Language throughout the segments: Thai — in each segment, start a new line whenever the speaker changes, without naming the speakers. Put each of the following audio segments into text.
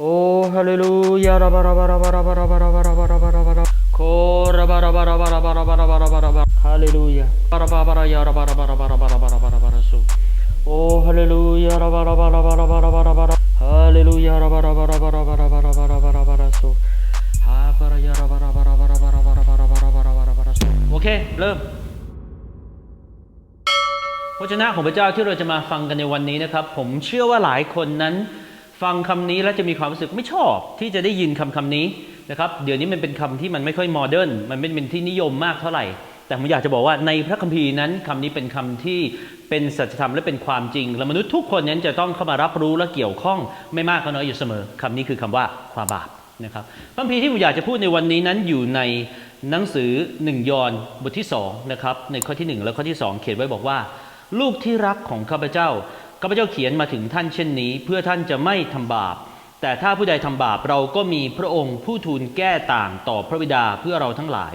โอ้ฮาเลลูยาราบาราบาราบาราบาราบาราบาราบาราบาราบาราโคราบาราบาราบาราบาราบาราบาราบาราบาฮาเลลูยาบาราบาบารายาราบาราบาราบาราบาราบาราบาราบาราสุโอ้ฮาเลลูยาราบาราบาราบาราบาราบาราบาราฮาเลลูยาราบาราบาราบาราบาราบาราบาราบาราบาราสุฮาบารายาราบาราบาราบาราบาราบาราบาราบาราบาราบาราบาราสุโอเคเริ่มพระเจ้าของพระเจ้าที่เราจะมาฟังกันในวันนี้นะครับ ผมเชื่อว่าหลายคนนั้น ฟังคำนี้แล้วจะมีความรู้สึกไม่ชอบที่จะได้ยินคำคำนี้นะครับเดี๋ยวนี้มันเป็นคำที่มันไม่ค่อยโมเดิร์นมันไม่เป็นที่นิยมมากเท่าไหร่ แต่ผมอยากจะบอกว่าในพระคัมภีร์นั้นคำนี้เป็นคำที่เป็นสัจธรรมและเป็นความจริง และมนุษย์ทุกคนนั้นจะต้องเข้ามารับรู้และเกี่ยวข้องไม่มากก็น้อยอยู่เสมอคำนี้คือคำว่าความบาปนะครับพระคัมภีร์ที่ผมอยากจะพูดในวันนี้นั้นอยู่ในหนังสือหนึ่งยอห์นบทที่สองนะครับในข้อที่หนึ่งและข้อที่สองเขียนไว้บอกว่า ลูกที่รักของข้าพเจ้า ข้าพเจ้าเขียนมาถึงท่านเช่นนี้ เพื่อท่านจะไม่ทำบาป แต่ถ้าผู้ใดทำบาปเราก็มีพระองค์ผู้ทูลแก้ต่างต่อพระบิดาเพื่อเราทั้งหลาย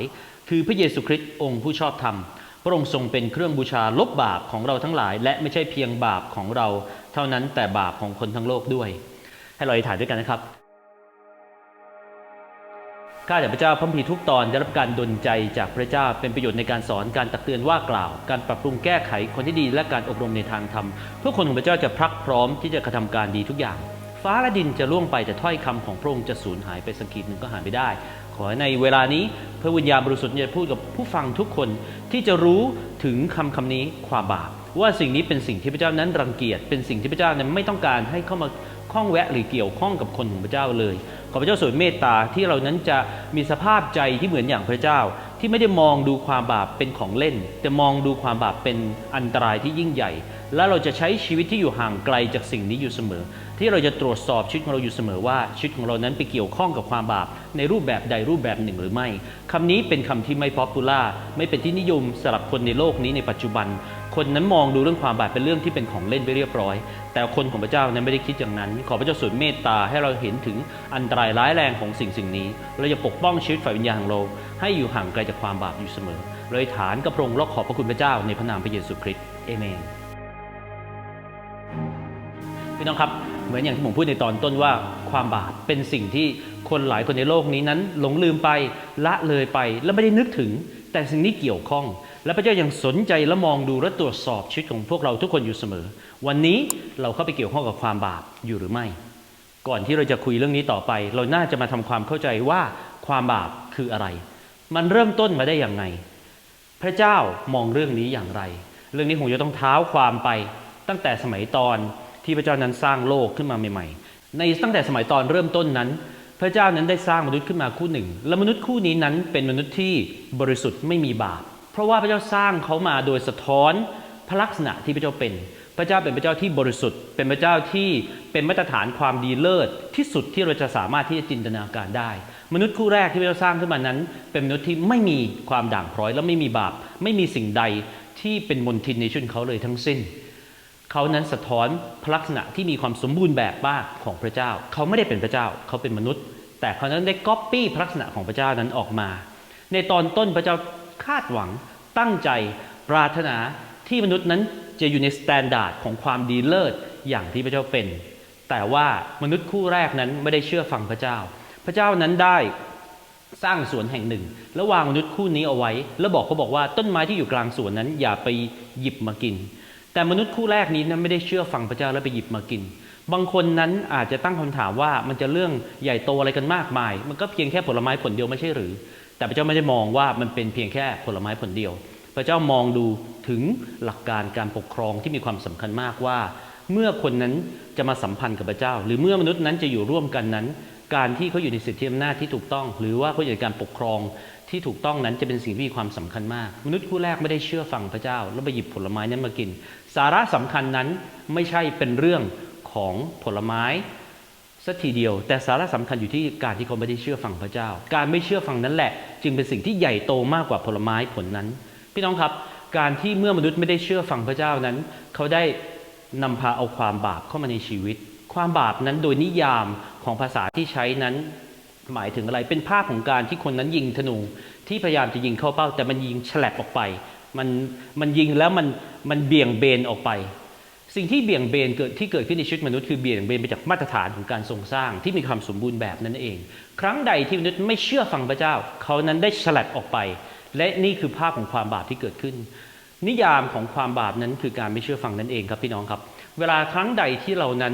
คือพระเยซูคริสต์องค์ผู้ชอบธรรม พระองค์ทรงเป็นเครื่องบูชาลบบาปของเราทั้งหลาย และไม่ใช่เพียงบาปของเรา เท่านั้นแต่บาปของคนทั้งโลกด้วย ให้เราอธิษฐานด้วยกันนะครับ ข้าแต่พระเจ้าพระคัมภีทุกตอนได้รับการดลใจจากพระเจ้าเป็นประโยชน์ในการสอนการตักเตือนว่ากล่าว การปรับปรุงแก้ไขคนที่ดีและการอบรมในทางธรรมเพื่อคนของพระเจ้าจะพรักพร้อมที่จะกระทำการดีทุกอย่าง ฟ้าและดินจะล่วงไปแต่ถ้อยคำของพระองค์จะสูญหายไปสักขีดหนึ่งก็หายไม่ได้ ขอให้ในเวลานี้พระวิญญาณบริสุทธิ์จะพูดกับผู้ฟังทุกคนที่จะรู้ถึงคำคำนี้ความบาป ว่าสิ่งนี้เป็นสิ่งที่พระเจ้านั้นรังเกียจเป็นสิ่งที่พระเจ้านั้นไม่ต้องการให้เข้ามาข้องแวะหรือเกี่ยวข้องกับคนของพระเจ้าเลย ขอพระเจ้าทรงเมตตาที่เรานั้นจะมีสภาพใจที่เหมือนอย่างพระเจ้า ที่ไม่ได้มองดูความบาปเป็นของเล่น แต่มองดูความบาปเป็นอันตรายที่ยิ่งใหญ่ และเราจะใช้ชีวิตที่อยู่ห่างไกลจากสิ่งนี้อยู่เสมอ ที่เราจะตรวจสอบชีวิตของเราอยู่เสมอว่าชีวิตของเรานั้นไปเกี่ยวข้องกับความบาป ในรูปแบบใดรูปแบบหนึ่งหรือไม่คำนี้เป็นคำที่ไม่ป๊อปปูล่าไม่เป็นที่นิยมสำหรับคนในโลกนี้ในปัจจุบัน คนนั้นมองดูเรื่องความบาปเป็นเรื่องที่เป็นของเล่นไปเรียบร้อย แต่คนของพระเจ้านั้นไม่ได้คิดอย่างนั้น ขอพระเจ้าทรงเมตตาให้เราเห็นถึงอันตรายร้ายแรงของสิ่งสิ่งนี้เราจะปกป้องชีวิตฝ่ายวิญญาณของเราให้อยู่ห่างไกลจากความบาปอยู่เสมอเลยฐานกระพรงและขอบพระคุณพระเจ้าในพระนามพระเยซูคริสต์เอเมนพี่น้องครับเหมือนอย่างที่ผมพูดในตอนต้นว่าความบาปเป็นสิ่งที่คนหลายคนในโลกนี้นั้น หลงลืมไปละเลยไป และไม่ได้นึกถึง แต่สิ่งนี้เกี่ยวข้อง และพระเจ้ายังสนใจและมองดูและตรวจสอบชีวิตของพวกเราทุกคนอยู่เสมอ วันนี้เราเข้าไปเกี่ยวข้องกับความบาปอยู่หรือไม่ ก่อนที่เราจะคุยเรื่องนี้ต่อไป เราน่าจะมาทำความเข้าใจว่าความบาปคืออะไร มันเริ่มต้นมาได้อย่างไง พระเจ้ามองเรื่องนี้อย่างไร เรื่องนี้ผมจะต้องเท้าความไป ตั้งแต่สมัยตอนที่พระเจ้านั้นสร้างโลกขึ้นมาใหม่ ๆ ในตั้งแต่สมัยตอนเริ่มต้นนั้น พระเจ้านั้นได้สร้างมนุษย์ขึ้นมาคู่หนึ่ง และมนุษย์คู่นี้นั้นเป็นมนุษย์ที่บริสุทธิ์ไม่มีบาป เพราะว่าพระเจ้าสร้างเขามาโดยสะท้อนพระลักษณะที่พระเจ้าเป็น พระเจ้าเป็นพระเจ้าที่บริสุทธิ์ เป็นพระเจ้าที่เป็นมาตรฐานความดีเลิศที่สุดที่เราจะสามารถที่จะจินตนาการได้ มนุษย์คู่แรกที่พระเจ้าสร้างขึ้นมานั้น เป็นมนุษย์ที่ไม่มีความด่างพร้อยและไม่มีบาป ไม่มีสิ่งใดที่เป็นมลทินในชีวิตเขาเลยทั้งสิ้น เขานั้นสะท้อนพระลักษณะที่มีความสมบูรณ์แบบมากของพระเจ้า เขาไม่ได้เป็นพระเจ้า เขาเป็นมนุษย์ แต่เขานั้นได้ก๊อปปี้พระลักษณะของพระเจ้านั้นออกมา ในตอนต้นพระเจ้าคาดหวัง ตั้งใจปรารถนาที่มนุษย์นั้นจะอยู่ในสแตนดาร์ดของความดีเลิศอย่างที่พระเจ้าเป็น แต่ว่ามนุษย์คู่แรกนั้นไม่ได้เชื่อฟังพระเจ้า พระเจ้านั้นได้สร้างสวนแห่งหนึ่ง แล้ววางมนุษย์คู่นี้เอาไว้ แล้วบอกเขาบอกว่าต้นไม้ที่อยู่กลางสวนนั้นอย่าไปหยิบมากิน แต่มนุษย์คู่แรกนี้นั้นไม่ได้เชื่อฟังพระเจ้าแล้วไปหยิบมากิน บางคนนั้นอาจจะตั้งคำถามว่ามันจะเรื่องใหญ่โตอะไรกันมากมาย มันก็เพียงแค่ผลไม้ผลเดียวไม่ใช่หรือ แต่พระเจ้าไม่ได้มองว่ามันเป็นเพียงแค่ผลไม้ผลเดียว พระเจ้ามองดูถึงหลักการการปกครองที่มีความสำคัญมากว่า เมื่อคนนั้นจะมาสัมพันธ์กับพระเจ้า หรือเมื่อมนุษย์นั้นจะอยู่ร่วมกันนั้น การที่เขาอยู่ในสิทธิอำนาจที่ถูกต้อง หรือว่าเขาอยู่ในการปกครองที่ถูกต้องนั้นจะเป็นสิ่งที่มีความสำคัญมาก มนุษย์คู่แรกไม่ได้เชื่อฟังพระเจ้า แล้วไปหยิบผลไม้นั้นมากิน สาระสำคัญนั้นไม่ใช่เป็นเรื่องของผลไม้สักทีเดียว แต่สาระสำคัญอยู่ที่การที่เขาไม่ได้เชื่อฟังพระเจ้า การไม่เชื่อฟังนั้นแหละ จึงเป็นสิ่งที่ใหญ่โตมากกว่าผลไม้ผลนั้น พี่น้องครับการที่เมื่อมนุษย์ไม่ได้เชื่อฟังพระเจ้านั้น เขาได้นำพาเอาความบาปเข้ามาในชีวิต ความบาปนั้นโดยนิยามของภาษาที่ใช้นั้นหมายถึงอะไร เป็นภาพของการที่คนนั้นยิงธนูที่พยายามจะยิงเข้าเป้า แต่มันยิงฉลับออกไป มันมันยิงแล้วมันมันเบี่ยงเบนออกไป สิ่งที่เบี่ยงเบนเกิดที่เกิดขึ้นในชีวิตมนุษย์คือเบี่ยงเบนไปจากมาตรฐานของการทรงสร้างที่มีความสมบูรณ์แบบนั่นเอง ครั้งใดที่มนุษย์ไม่เชื่อฟังพระเจ้า เขานั้นได้ฉลัดออกไป และนี่คือภาพของความบาปที่เกิดขึ้น นิยามของความบาปนั้นคือการไม่เชื่อฟังนั่นเองครับพี่น้องครับ เวลาครั้งใดที่เรานั้น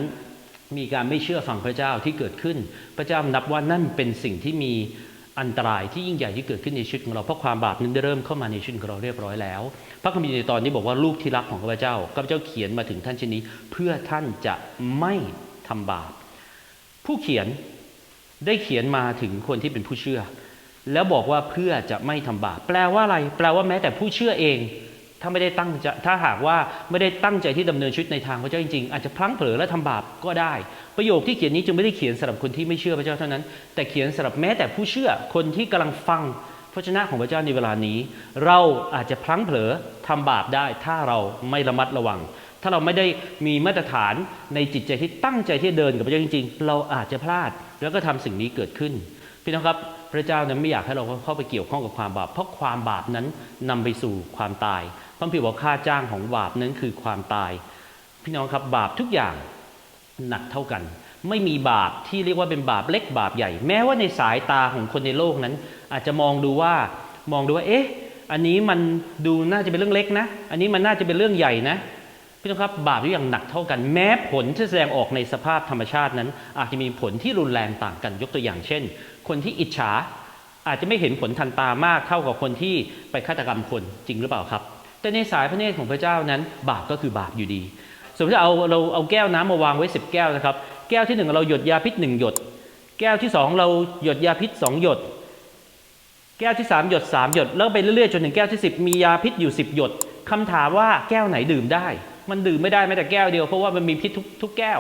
มีการไม่เชื่อฟังพระเจ้าที่เกิดขึ้น พระเจ้านับว่านั่นเป็นสิ่งที่มีอันตรายที่ยิ่งใหญ่ที่เกิดขึ้นในชีวิตของเราเพราะความบาปนั้นได้เริ่มเข้ามาในชีวิตของเราเรียบร้อยแล้ว พระคัมภีร์ในตอนนี้บอกว่าลูกที่รักของข้าพเจ้าข้าพเจ้าเขียนมาถึงท่านเช่นนี้ เพื่อท่านจะไม่ทำบาป ผู้เขียนได้เขียนมาถึงคนที่เป็นผู้เชื่อ แล้วบอกว่าเพื่อจะไม่ทำบาป แปลว่าอะไร แปลว่าแม้แต่ผู้เชื่อเอง ถ้าไม่ได้ตั้งใจถ้าหากว่าไม่ได้ตั้งใจที่ดำเนินชีวิตในทางพระเจ้าจริงๆ อาจจะพลั้งเผลอและทำบาปก็ได้ ประโยคที่เขียนนี้จึงไม่ได้เขียนสำหรับคนที่ไม่เชื่อพระเจ้าเท่านั้น แต่เขียนสำหรับแม้แต่ผู้เชื่อคนที่กำลังฟังพระชนะของพระเจ้าในเวลานี้ เราอาจจะพลั้งเผลอทำบาปได้ ถ้าเราไม่ระมัดระวัง ถ้าเราไม่ได้มีมาตรฐานในจิตใจที่ตั้งใจที่เดินกับพระเจ้าจริง ๆ เราอาจจะพลาดแล้วก็ทำสิ่งนี้เกิดขึ้นพี่น้องครับพระเจ้านั้นไม่อยากให้เราเข้าไปเกี่ยวข้องกับความบาป เพราะความบาปนั้นนำไปสู่ความตาย พระคัมภีร์บอกค่าจ้างของบาปนั้นคือความตาย พี่น้องครับบาปทุกอย่างหนักเท่ากัน ไม่มีบาปที่เรียกว่าเป็นบาปเล็กบาปใหญ่ แม้ว่าในสายตาของคนในโลกนั้น อาจจะมองดูว่ามองดูว่า เอ๊ะ อันนี้มันดูน่าจะเป็นเรื่องเล็กนะ อันนี้มันน่าจะเป็นเรื่องใหญ่นะพี่น้องครับบาปทุกอย่างหนักเท่ากัน แม้ผลที่แสดงออกในสภาพธรรมชาตินั้น อาจจะมีผลที่รุนแรงต่างกันยกตัวอย่างเช่น คนที่อิจฉาอาจจะไม่เห็นผลทันตามากเท่ากับคนที่ไปฆาตกรรมคนจริงหรือเปล่าครับ แต่ในสายพระเนตรของพระเจ้านั้น บาปก็คือบาปอยู่ดี สมมติเอาเราเอาแก้วน้ำมาวางไว้สิบแก้วนะครับ แก้วที่หนึ่งเราหยดยาพิษหนึ่งหยด แก้วที่สองเราหยดยาพิษสองหยด แก้วที่สามหยดสามหยด แล้วไปเรื่อยๆจนถึงแก้วที่สิบมียาพิษอยู่สิบหยดคำถามว่าแก้วไหนดื่มได้ มันดื่มไม่ได้แม้แต่แก้วเดียวเพราะว่ามันมีพิษทุกทุกแก้ว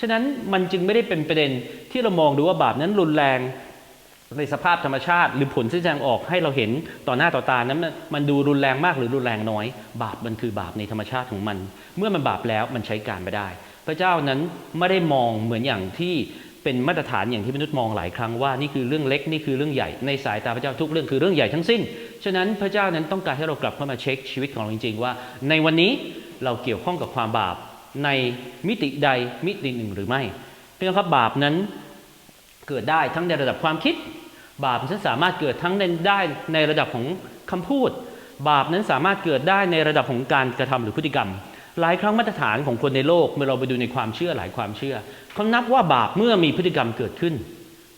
ฉะนั้นมันจึงไม่ได้เป็นประเด็นที่เรามองดูว่าบาปนั้นรุนแรง ในสภาพธรรมชาติหรือผลที่แสดงออกให้เราเห็นต่อหน้าต่อตานั้นมันมันดูรุนแรงมากหรือรุนแรงน้อย บาปมันคือบาปในธรรมชาติของมัน เมื่อมันบาปแล้วมันใช้การไม่ได้ พระเจ้านั้นไม่ได้มองเหมือนอย่างที่เป็นมาตรฐานอย่างที่มนุษย์มองหลายครั้งว่านี่คือเรื่องเล็กนี่คือเรื่องใหญ่ในสายตาพระเจ้าทุกเรื่องคือเรื่องใหญ่ทั้งสิ้นฉะนั้นพระเจ้านั้นต้องการให้เรากลับเข้ามาเช็คชีวิตของเราจริง ๆ ว่า ในวันนี้เราเกี่ยวข้องกับความบาปในมิติใดมิติหนึ่งหรือไม่เพี่องครับบาปนั้น เกิดได้ทั้งในระดับความคิด บาปนั้นสามารถเกิดทั้งในได้ในระดับของคำพูด บาปนั้นสามารถเกิดได้ในระดับของการกระทำหรือพฤติกรรม หลายครั้งมาตรฐานของคนในโลกเมื่อเราไปดูในความเชื่อหลายความเชื่อเขานับว่าบาปเมื่อมีพฤติกรรมเกิดขึ้น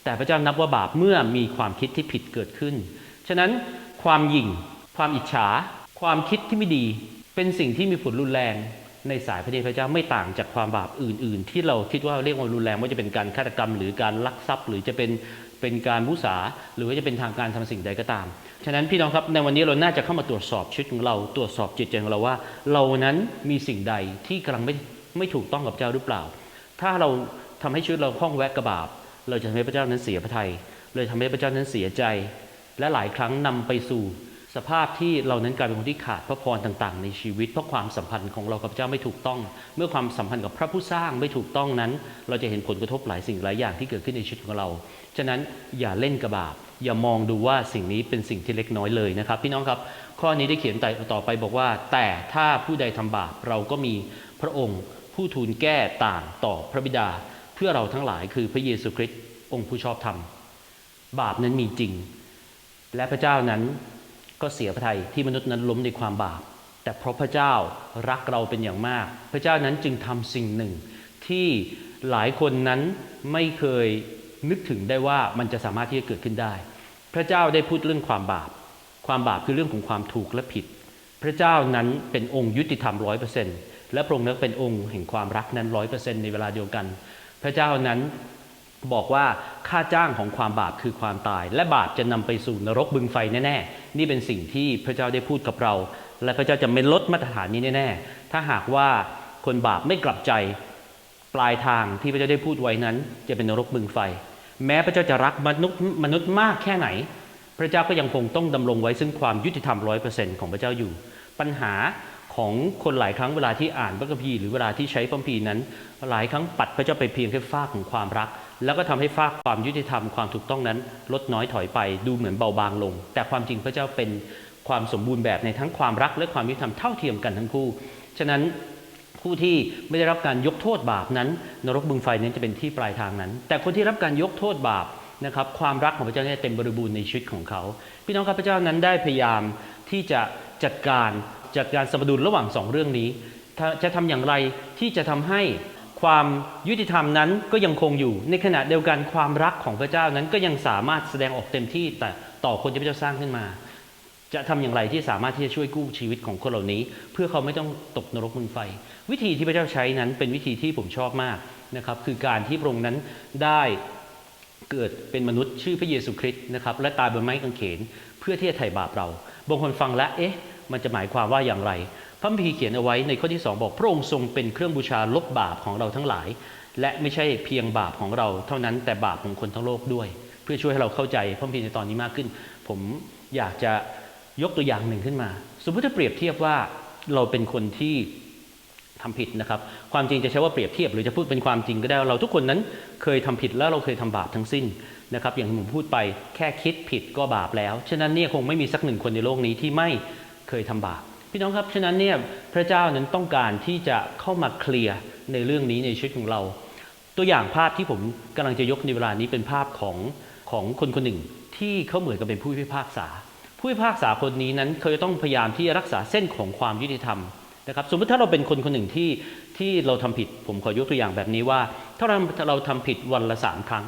แต่พระเจ้านับว่าบาปเมื่อมีความคิดที่ผิดเกิดขึ้น ฉะนั้นความหยิ่ง ความอิจฉา ความคิดที่ไม่ดี เป็นสิ่งที่มีผลรุนแรง ในสายพระเดชพระเจ้าไม่ต่างจากความบาปอื่น ๆ ที่เราคิดว่าเรียกว่ารุนแรงว่าจะเป็นการฆาตกรรม หรือการลักทรัพย์ หรือจะเป็นเป็นการมุสาหรือว่าจะเป็นทางการทำสิ่งใดก็ตาม ฉะนั้นพี่น้องครับในวันนี้เราน่าจะเข้ามาตรวจสอบชีวิตของเราตรวจสอบจิตใจของเราว่า เรานั้นมีสิ่งใดที่กำลังไม่ไม่ถูกต้องกับเจ้าหรือเปล่า ถ้าเราทำให้ชีวิตเราคล้องแวะกับบาปเราจะทำให้พระเจ้านั้นเสียพระทัยเลยทำให้พระเจ้านั้นเสียใจ และหลายครั้งนำไปสู่ สภาพที่เรานั้นกลายเป็นคนที่ขาดพระพรต่างๆ ในชีวิต เพราะความสัมพันธ์ของเรากับพระเจ้าไม่ถูกต้อง เมื่อความสัมพันธ์กับพระผู้สร้างไม่ถูกต้องนั้น เราจะเห็นผลกระทบหลายสิ่งหลายอย่างที่เกิดขึ้นในชีวิตของเรา ฉะนั้นอย่าเล่นกับบาปอย่ามองดูว่าสิ่งนี้เป็นสิ่งที่เล็กน้อยเลยนะครับ พี่น้องครับ ข้อนี้ได้เขียนต่อไปบอกว่า แต่ถ้าผู้ใดทำบาปเราก็มีพระองค์ผู้ทูลแก้ต่างต่อพระบิดา เพื่อเราทั้งหลายคือพระเยซูคริสต์องค์ผู้ชอบธรรม บาปนั้นมีจริง และพระเจ้านั้น ก็เสียพระทัยที่มนุษย์นั้นล้มในความบาป แต่เพราะพระเจ้ารักเราเป็นอย่างมาก พระเจ้านั้นจึงทำสิ่งหนึ่ง ที่หลายคนนั้นไม่เคยนึกถึงได้ว่ามันจะสามารถที่จะเกิดขึ้นได้ พระเจ้าได้พูดเรื่องความบาป ความบาปคือเรื่องของความถูกและผิด พระเจ้านั้นเป็นองค์ยุติธรรมร้อยเปอร์เซ็นต์และพระองค์นั้นเป็นองค์แห่งความรักนั้นร้อยเปอร์เซ็นต์ในเวลาเดียวกัน พระเจ้านั้น บอกว่าค่าจ้างของความบาปคือความตาย และบาปจะนำไปสู่นรกบึงไฟแน่ๆ นี่เป็นสิ่งที่พระเจ้าได้พูดกับเรา และพระเจ้าจะไม่ลดมาตรฐานนี้แน่ๆ ถ้าหากว่าคนบาปไม่กลับใจปลายทางที่พระเจ้าได้พูดไว้นั้น จะเป็นนรกบึงไฟ แม้พระเจ้าจะรักมนุษย์มนุษย์มากแค่ไหน พระเจ้าก็ยังคงต้องดำรงไว้ซึ่งความยุติธรรมร้อยเปอร์เซ็นต์ของพระเจ้าอยู่ ปัญหาของคนหลายครั้งเวลาที่อ่านพระคัมภีร์หรือเวลาที่ใช้พระคัมภีร์นั้น หลายครั้งปัดพระเจ้าไปเพียงแค่ฟากของความรัก แล้วก็ทำให้ฟากความยุติธรรมความถูกต้องนั้น ลดน้อยถอยไปดูเหมือนเบาบางลง แต่ความจริงพระเจ้าเป็นความสมบูรณ์แบบในทั้งความรักและความยุติธรรมเท่าเทียมกันทั้งคู่ ฉะนั้นผู้ที่ไม่ได้รับการยกโทษบาปนั้น นรกบึงไฟนั้นจะเป็นที่ปลายทางนั้น แต่คนที่รับการยกโทษบาปนะครับความรักของพระเจ้าเนี่ยเต็มบริบูรณ์ในชีวิตของเขา พี่น้องครับพระเจ้านั้นได้พยายามที่จะจัดการจัดการสมดุลระหว่างสองเรื่องนี้ จะทำอย่างไรที่จะทำให้ ความยุติธรรมนั้นก็ยังคงอยู่ ในขณะเดียวกันความรักของพระเจ้านั้นก็ยังสามารถแสดงออกเต็มที่แต่ต่อคนที่พระเจ้าสร้างขึ้นมา จะทำอย่างไรที่สามารถที่จะช่วยกู้ชีวิตของคนเหล่านี้ เพื่อเขาไม่ต้องตกนรกมึงไฟ วิธีที่พระเจ้าใช้นั้นเป็นวิธีที่ผมชอบมากนะครับ คือการที่พระองค์นั้นได้เกิดเป็นมนุษย์ชื่อพระเยซูคริสต์นะครับและตายบนไม้กางเขน เพื่อที่จะไถ่บาปเราบางคนฟังแล้วเอ๊ะมันจะหมายความว่าอย่างไร พระคัมภีร์เขียนเอาไว้ในข้อที่ 2 บอกพระองค์ทรงเป็นเครื่องบูชาลบบาปของเราทั้งหลาย และไม่ใช่เพียงบาปของเราเท่านั้นแต่บาปของคนทั้งโลกด้วย เพื่อช่วยให้เราเข้าใจพระคัมภีร์ในตอนนี้มากขึ้น ผมอยากจะยกตัวอย่างหนึ่งขึ้นมา สมมติถ้าเปรียบเทียบว่าเราเป็นคนที่ทำผิดนะครับ ความจริงจะใช้ว่าเปรียบเทียบ หรือจะพูดเป็นความจริงก็ได้เราทุกคนนั้นเคยทำผิดแล้วเราเคยทำบาปทั้งสิ้นนะครับ อย่างที่ผมพูดไปแค่คิดผิดก็บาปแล้ว ฉะนั้นเนี่ยคงไม่มีสักหนึ่งคนในโลกนี้ที่ไม่เคยทำบาป พี่น้องครับ ฉะนั้นเนี่ยพระเจ้านั้นต้องการที่จะเข้ามาเคลียร์ในเรื่องนี้ในชีวิตของเรา ตัวอย่างภาพที่ผมกำลังจะยกในเวลานี้เป็นภาพของของคนคนหนึ่งที่เขาเหมือนกับเป็นผู้พิพากษา ผู้พิพากษาคนนี้นั้นเขาจะต้องพยายามที่จะรักษาเส้นของความยุติธรรมนะครับ สมมติถ้าเราเป็นคนคนหนึ่งที่ที่เราทำผิด ผมขอยกตัวอย่างแบบนี้ว่า ถ้าเราเราทำผิดวันละสามครั้ง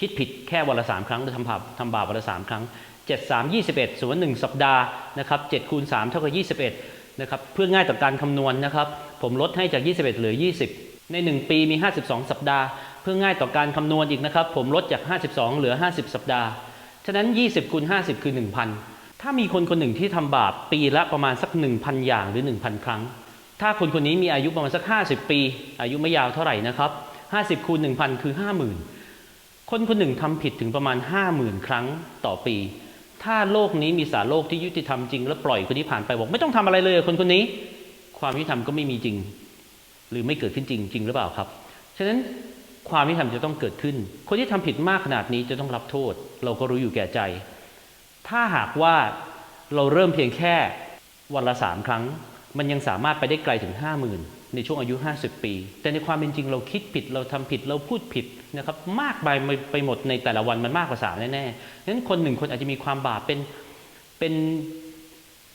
คิดผิดแค่วันละสามครั้งหรือทำบาปทำบาปวันละสามครั้ง เจ็ดสามยี่สิบเอ็ดส่วนหนึ่งสัปดาห์นะครับเจ็ดคูณสามเท่ากับยี่สิบเอ็ดนะครับ เพื่อง่ายต่อการคำนวณนะครับ ผมลดให้จาก 21 เหลือ 20 ใน 1 ปีมี 52 สัปดาห์ เพื่อง่ายต่อการคำนวณอีกนะครับ ผมลดจาก 52 เหลือ 50 สัปดาห์ ฉะนั้น 20คูณ50 คือ 1,000 ถ้ามีคนคนหนึ่งที่ทำบาปปีละประมาณสัก 1,000 อย่างหรือ 1,000 ครั้ง ถ้าคนคนนี้มีอายุประมาณสัก 50 ปี อายุไม่ยาวเท่าไหร่นะครับ 50คูณ1,000 คือ 50,000 คนคนหนึ่งทำผิดถึงประมาณ 50,000 ครั้งต่อปี ถ้าโลกนี้มีสารโลกที่ยุติธรรมจริง แล้วปล่อยคนนี้ผ่านไปบอกไม่ต้องทำอะไรเลยคนคนนี้ ความยุติธรรมก็ไม่มีจริง หรือไม่เกิดขึ้นจริงจริงหรือเปล่าครับ ฉะนั้นความยุติธรรมจะต้องเกิดขึ้น คนที่ทำผิดมากขนาดนี้จะต้องรับโทษ เราก็รู้อยู่แก่ใจ ถ้าหากว่าเราเริ่มเพียงแค่วันละสามครั้ง มันยังสามารถไปได้ไกลถึงห้าหมื่นในช่วงอายุ 50 ปี แต่ในความเป็นจริงเราคิดผิดเราทำผิดเราพูดผิดนะครับมากไปไปหมดในแต่ละวันมันมากกว่าสามแน่ๆนั้นคนหนึ่งคนอาจจะมีความบาปเป็นเป็น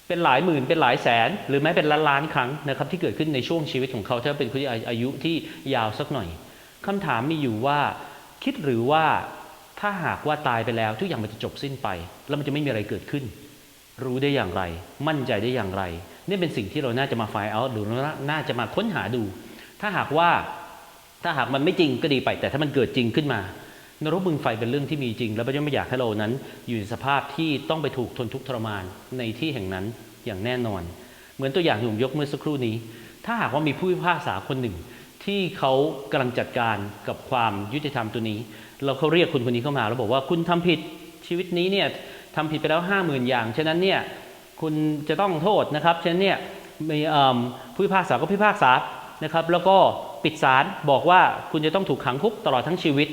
เป็นหลายหมื่นเป็นหลายแสน หรือแม้เป็นล้านล้านครั้งนะครับที่เกิดขึ้นในช่วงชีวิตของเขาถ้าเป็นคนที่อายุที่ยาวสักหน่อยคำถามมีอยู่ว่าคิดหรือว่าถ้าหากว่าตายไปแล้วทุกอย่างมันจะจบสิ้นไป แล้วมันจะไม่มีอะไรเกิดขึ้น รู้ได้อย่างไร มั่นใจได้อย่างไร นี่เป็นสิ่งที่เราน่าจะมาไฟเอาหรือน่าจะมาค้นหาดู ถ้าหากว่าถ้าหากมันไม่จริงก็ดีไป แต่ถ้ามันเกิดจริงขึ้นมานรกบึงไฟเป็นเรื่องที่มีจริง แล้วพระเจ้าไม่อยากให้เรานั้น อยู่ในสภาพที่ต้องไปถูกทนทุกข์ทรมานในที่แห่งนั้นอย่างแน่นอน เหมือนตัวอย่างที่ผมยกเมื่อสักครู่นี้ ถ้าหากว่ามีผู้พิพากษาคนหนึ่ง ที่เขากำลังจัดการกับความยุติธรรมตัวนี้ เราเขาเรียกคุณคนนี้เข้ามาแล้วบอกว่าคุณทำผิดชีวิตนี้เนี่ย ทำผิดไปแล้วห้าหมื่นอย่าง ฉะนั้นเนี่ยคุณจะต้องโทษนะครับ ฉะนั้นเนี่ยมีผู้พิพากษาก็พิพากษานะครับ แล้วก็ปิดศาลบอกว่าคุณจะต้องถูกขังคุกตลอดทั้งชีวิต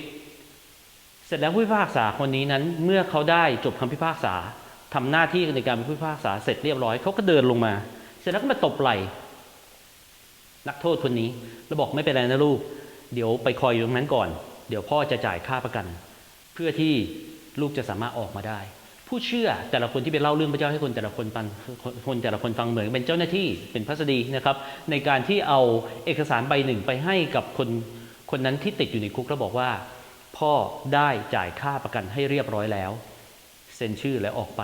เสร็จแล้วผู้พิพากษาคนนี้นั้นเมื่อเขาได้จบคำพิพากษาทำหน้าที่ในการเป็นผู้พิพากษาเสร็จเรียบร้อยเขาก็เดินลงมา เสร็จแล้วก็มาตบไหล่นักโทษคนนี้ แล้วบอกไม่เป็นไรนะลูก เดี๋ยวไปคอยอยู่ตรงนั้นก่อน เดี๋ยวพ่อจะจ่ายค่าประกัน เพื่อที่ลูกจะสามารถออกมาได้ ผู้เชื่อแต่ละคนที่ไปเล่าเรื่องพระเจ้าให้คนแต่ละคนฟังคนแต่ละคนฟังเหมือนเป็นเจ้าหน้าที่เป็นพัสดีนะครับ ในการที่เอาเอกสารใบหนึ่งไปให้กับคนคนนั้นที่ติดอยู่ในคุกแล้วบอกว่า พ่อได้จ่ายค่าประกันให้เรียบร้อยแล้วเซ็นชื่อและออกไป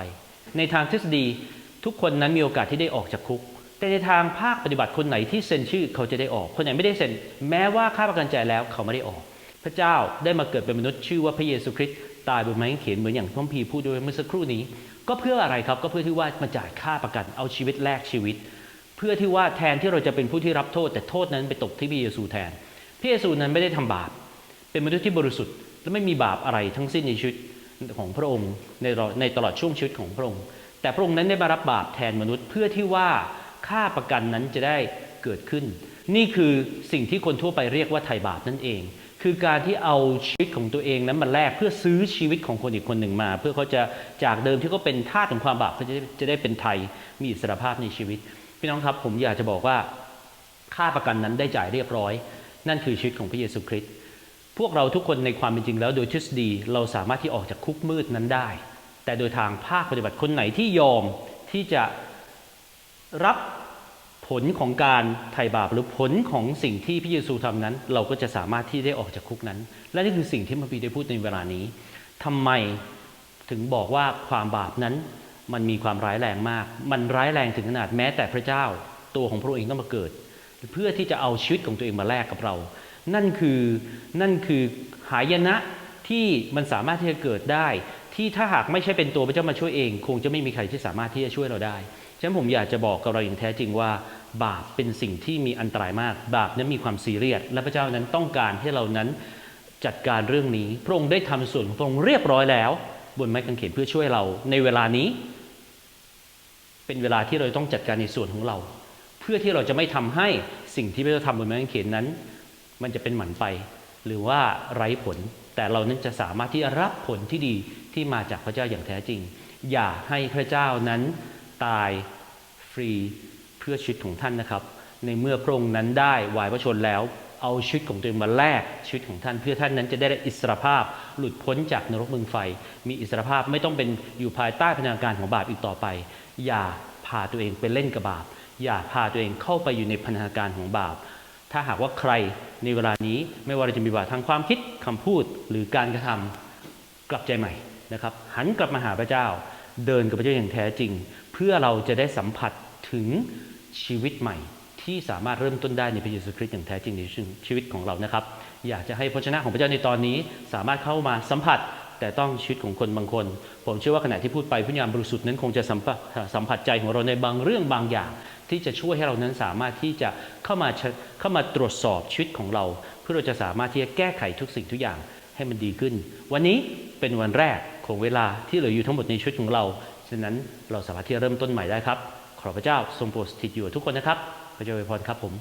ในทางทฤษฎีทุกคนนั้นมีโอกาสที่ได้ออกจากคุก แต่ในทางภาคปฏิบัติคนไหนที่เซ็นชื่อเขาจะได้ออก คนไหนไม่ได้เซ็นแม้ว่าค่าประกันจ่ายแล้วเขาไม่ได้ออก พระเจ้าได้มาเกิดเป็นมนุษย์ชื่อว่าพระเยซูคริสต์ ตายบนไม้กางเขนเหมือนอย่างพระพีพูดด้วยเมื่อสักครู่นี้ ก็เพื่ออะไรครับก็เพื่อที่ว่ามาจ่ายค่าประกันเอาชีวิตแลกชีวิต เพื่อที่ว่าแทนที่เราจะเป็นผู้ที่รับโทษ แต่โทษนั้นไปตกที่พระเยซูแทนพระเยซูนั้นไม่ได้ทำบาป เป็นมนุษย์ที่บริสุทธิ์และไม่มีบาปอะไรทั้งสิ้นในชีวิตของพระองค์ในในตลอดช่วงชีวิตของพระองค์ แต่พระองค์นั้นได้มารับบาปแทนมนุษย์ เพื่อที่ว่าค่าประกันนั้นจะได้เกิดขึ้น นี่คือสิ่งที่คนทั่วไปเรียกว่าไถ่บาปนั่นเอง คือการที่เอาชีวิตของตัวเองนั้นมาแลกเพื่อซื้อชีวิตของคนอีกคนหนึ่งมา เพื่อเขาจะจากเดิมที่เขาเป็นทาสของความบาปเขาจะจะได้เป็นไทยมีอิสรภาพในชีวิต พี่น้องครับผมอยากจะบอกว่าค่าประกันนั้นได้จ่ายเรียบร้อย นั่นคือชีวิตของพระเยซูคริสต์พวกเราทุกคนในความเป็นจริงแล้วโดยทฤษฎีเราสามารถที่ออกจากคุกมืดนั้นได้ แต่โดยทางภาคปฏิบัติคนไหนที่ยอมที่จะรับ ผลของการไถ่บาปหรือผลของสิ่งที่พระเยซูทำนั้น เราก็จะสามารถที่ได้ออกจากคุกนั้น และนี่คือสิ่งที่พระบีได้พูดในเวลานี้ทำไมถึงบอกว่าความบาปนั้นมันมีความร้ายแรงมาก มันร้ายแรงถึงขนาดแม้แต่พระเจ้าตัวของพระองค์เองต้องมาเกิด เพื่อที่จะเอาชีวิตของตัวเองมาแลกกับเรา นั่นคือนั่นคือหายนะที่มันสามารถที่จะเกิดได้ ที่ถ้าหากไม่ใช่เป็นตัวพระเจ้ามาช่วยเอง คงจะไม่มีใครที่สามารถที่จะช่วยเราได้ ฉะนั้นผมอยากจะบอกกับเราอย่างแท้จริงว่า บาปเป็นสิ่งที่มีอันตรายมาก บาปนั้นมีความซีเรียสและพระเจ้านั้นต้องการให้เรานั้นจัดการเรื่องนี้ พระองค์ได้ทำส่วนของพระองค์เรียบร้อยแล้ว บนไม้กางเขนเพื่อช่วยเราในเวลานี้ เป็นเวลาที่เราต้องจัดการในส่วนของเรา เพื่อที่เราจะไม่ทำให้สิ่งที่พระเจ้าทำบนไม้กางเขนนั้น มันจะเป็นหมันไป หรือว่าไร้ผล แต่เรานั้นจะสามารถที่จะรับผลที่ดีที่มาจากพระเจ้าอย่างแท้จริง อย่าให้พระเจ้านั้น ตายฟรีเพื่อชีวิตของท่านนะครับ ในเมื่อพระองค์นั้นได้วายพระชนแล้ว เอาชีวิตของตัวเองมาแลกชีวิตของท่าน เพื่อท่านนั้นจะได้อิสรภาพหลุดพ้นจากนรกเมืองไฟ มีอิสรภาพไม่ต้องเป็นอยู่ภายใต้พนาการของบาปอีกต่อไป อย่าพาตัวเองไปเล่นกับบาป อย่าพาตัวเองเข้าไปอยู่ในพันธนาการของบาป ถ้าหากว่าใครในเวลานี้ไม่ว่าเราจะมีบาปทางความคิดคำพูดหรือการกระทำกลับใจใหม่นะครับหันกลับมาหาพระเจ้าเดินกับพระเจ้าอย่างแท้จริง เพื่อเราจะได้สัมผัสถึงชีวิตใหม่ ที่สามารถเริ่มต้นได้ในพระเยซูคริสต์อย่างแท้จริงในชีวิตของเรานะครับ อยากจะให้พระชนะของพระเจ้าในตอนนี้สามารถเข้ามาสัมผัสแต่ต้องชีวิตของคนบางคน ผมเชื่อว่าขณะที่พูดไปพระญาณบริสุทธิ์นั้นคงจะสัมผัสสัมผัสใจของเราในบางเรื่องบางอย่าง ที่จะช่วยให้เรานั้นสามารถที่จะเข้ามาเข้ามาตรวจสอบชีวิตของเรา เพื่อเราจะสามารถที่จะแก้ไขทุกสิ่งทุกอย่างให้มันดีขึ้น วันนี้เป็นวันแรกของเวลาที่เหลืออยู่ทั้งหมดในชีวิตของเรา ฉะนั้นเราสามารถที่จะเริ่มต้นใหม่ได้ครับ ขอพระเจ้าทรงโปรดสถิตอยู่ทุกคนนะครับ พระเจ้าอวยพรครับผม